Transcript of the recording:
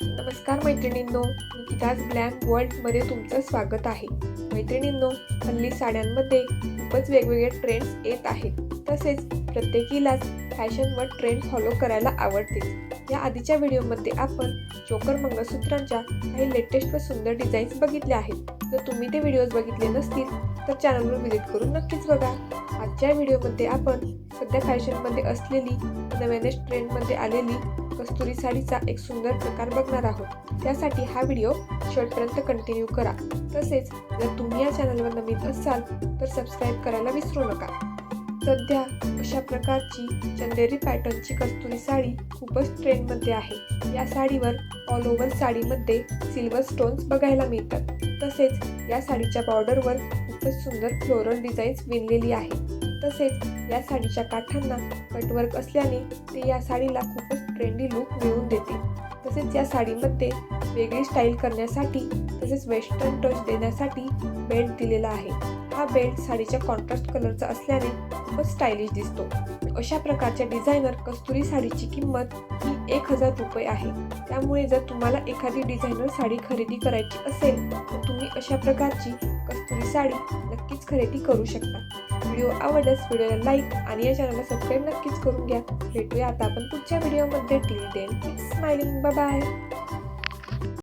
नमस्कार मैत्रिणींनो निकिताज ग्लॅम वर्ल्डमध्ये तुमचं स्वागत आहे. मैत्रिणींनो हल्ली साड्यांमध्ये खूपच वेगवेगळे ट्रेंड्स येत आहेत. तसेच प्रत्येकीलाच फॅशनवर ट्रेंड फॉलो करायला आवडते या आधीच्या व्हिडिओमध्ये आपण चोकर मंगळसूत्रांच्या काही लेटेस्ट व सुंदर डिझाईन्स बघितल्या आहेत. जर तुम्ही ते व्हिडिओज बघितले नसतील तर चॅनलवर व्हिजिट करून नक्कीच बघा. आजच्या व्हिडिओमध्ये आपण सध्या फॅशनमध्ये असलेली नव्याने ट्रेंडमध्ये आलेली कस्तुरी साडीचा एक सुंदर प्रकार बघणार आहोत. त्यासाठी हा व्हिडिओ शेवटपर्यंत कंटिन्यू करा. तसेच जर तुम्ही या चॅनलवर नवीन असाल तर सबस्क्राईब करायला विसरू नका. सध्या अशा प्रकारची चंदेरी पॅटर्नची कस्तुरी साडी खूपच ट्रेंडमध्ये आहे. या साडीवर ऑल ओव्हर साडीमध्ये सिल्वर स्टोन्स बघायला मिळतात. तसेच या साडीच्या बॉर्डरवर खूपच सुंदर फ्लोरल डिझाईन्स विणलेली आहे तसेच या साडीच्या काठांना कटवर्क असल्याने ते या साडीला खूपच ट्रेंडी लुक मिळवून देते. तसेच या साडीमध्ये वेगळी स्टाईल करण्यासाठी तसेच वेस्टर्न टच देण्यासाठी बेल्ट दिलेला आहे. हा बेल्ट साडीच्या कॉन्ट्रास्ट कलरचा असल्याने खूपच स्टायलिश दिसतो. अशा प्रकारच्या डिझायनर कस्तुरी साडीची किंमत ही एक हजार रुपये आहे. त्यामुळे जर तुम्हाला एखादी डिझायनर साडी खरेदी करायची असेल तर तुम्ही अशा प्रकारची कस्तुरी साडी नक्कीच खरेदी करू शकता. व्हिडिओ आवडल्यास व्हिडिओला लाईक आणि या चॅनलला सबस्क्राईब नक्कीच करून घ्या. भेटूया आता आपण पुढच्या व्हिडिओमध्ये. Till then smiling bye